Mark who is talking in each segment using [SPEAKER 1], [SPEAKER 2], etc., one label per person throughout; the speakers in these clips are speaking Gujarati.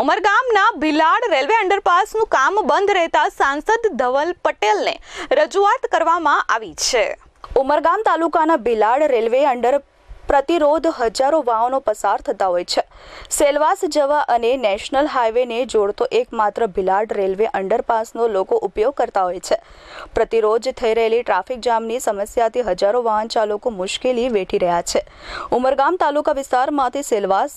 [SPEAKER 1] ઉમરગામના ભિલાડ રેલવે અંડરપાસનું કામ બંધ રહેતા સાંસદ ધવલ પટેલને રજૂઆત કરવામાં આવી છે. ઉમરગામ તાલુકાના ભિલાડ રેલવે અંડર પ્રતિરોધ હજારો વાહનો પસાર થતા હોય છે. સેલવાસ જવા અને નેશનલ હાઈવેને જોડતો એકમાત્ર ભિલાડ રેલવે અંડરપાસનો લોકો ઉપયોગ કરતા હોય છે. પ્રતિરોજ થઈ રહેલી ટ્રાફિક જામની સમસ્યાથી હજારો વાહન ચાલકો મુશ્કેલી વેઠી રહ્યા છે. ઉમરગામ તાલુકા વિસ્તારમાંથી સેલવાસ,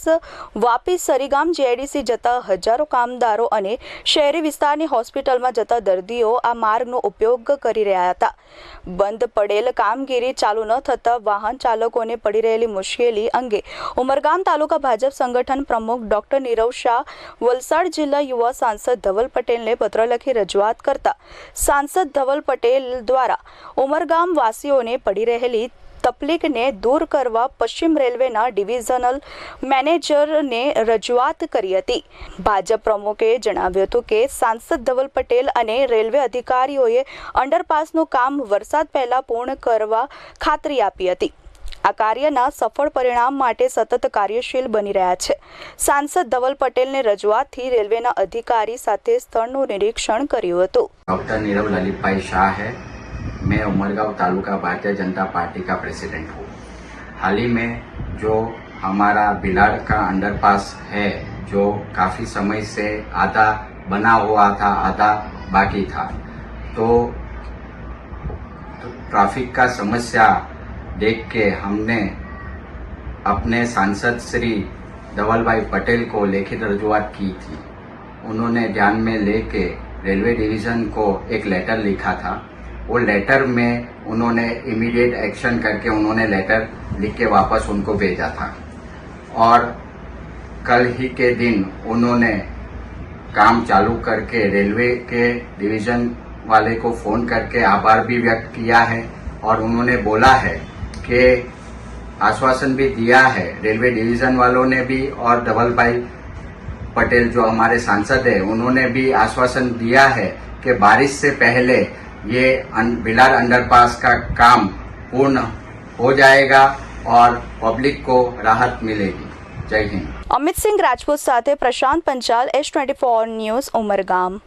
[SPEAKER 1] વાપી સરીગામ જેડીસી જતા હજારો કામદારો અને શહેરી વિસ્તારની હોસ્પિટલમાં જતા દર્દીઓ આ માર્ગનો ઉપયોગ કરી રહ્યા હતા. બંધ પડેલ કામગીરી ચાલુ ન થતાં વાહન ચાલકોને પડી રહેલી મુશ્કેલી અંગે ઉમરગામ તાલુકા ભાજપ સંગઠન પ્રમુખ ડોક્ટર નીરવ શાહ વલસાડ જિલ્લા યુવા સાંસદ ધવલ પટેલને પત્ર લખી રજૂઆત કરતા સાંસદ ધવલ પટેલ દ્વારા ઉમરગામ વાસીઓને પડી રહેલી તકલીફને દૂર કરવા પશ્ચિમ રેલવેના ડિવિઝનલ મેનેજરને રજૂઆત કરી હતી. ભાજપ પ્રમુખે જણાવ્યું હતું કે, સાંસદ ધવલ પટેલ અને રેલવે અધિકારીઓએ અંડરપાસનું કામ વરસાદ પહેલા પૂર્ણ કરવા ખાતરી આપી હતી. આ કાર્યના સફળ પરિણામ માટે સતત કાર્યશીલ બની રહ્યા છે સાંસદ ધવલ પટેલને રજૂઆતથી રેલવેના અધિકારી સાથે સ્થળનું નિરીક્ષણ કર્યું હતું
[SPEAKER 2] डॉक्टर नीरव ललित भाई शाह है मैं उमरगांव तालुका भारतीय जनता पार्टी का प्रेसिडेंट हूँ हाल ही में जो हमारा भिलाड़ का अंडरपास है जो काफ़ी समय से आधा बना हुआ था आधा बाकी था तो ट्रैफिक का समस्या देख के हमने अपने सांसद श्री धवल भाई पटेल को लिखित रजूआत की थी। उन्होंने ध्यान में लेके रेलवे डिवीज़न को एक लेटर लिखा था। वो लेटर में उन्होंने इमीडिएट एक्शन करके उन्होंने लेटर लिख के वापस उनको भेजा था। और कल ही के दिन उन्होंने काम चालू करके रेलवे के डिवीज़न वाले को फ़ोन करके आभार भी व्यक्त किया है और उन्होंने बोला है कि आश्वासन भी दिया है रेलवे डिवीजन वालों ने भी और धवल भाई पटेल जो हमारे सांसद है उन्होंने भी आश्वासन दिया है कि बारिश से पहले ये अन- बिलार अंडरपास का काम पूर्ण हो जाएगा और पब्लिक को राहत मिलेगी जय हिंद
[SPEAKER 1] અમિત સિંહ રાજપૂત સાથે Prashant Panchal S twenty four news Umargam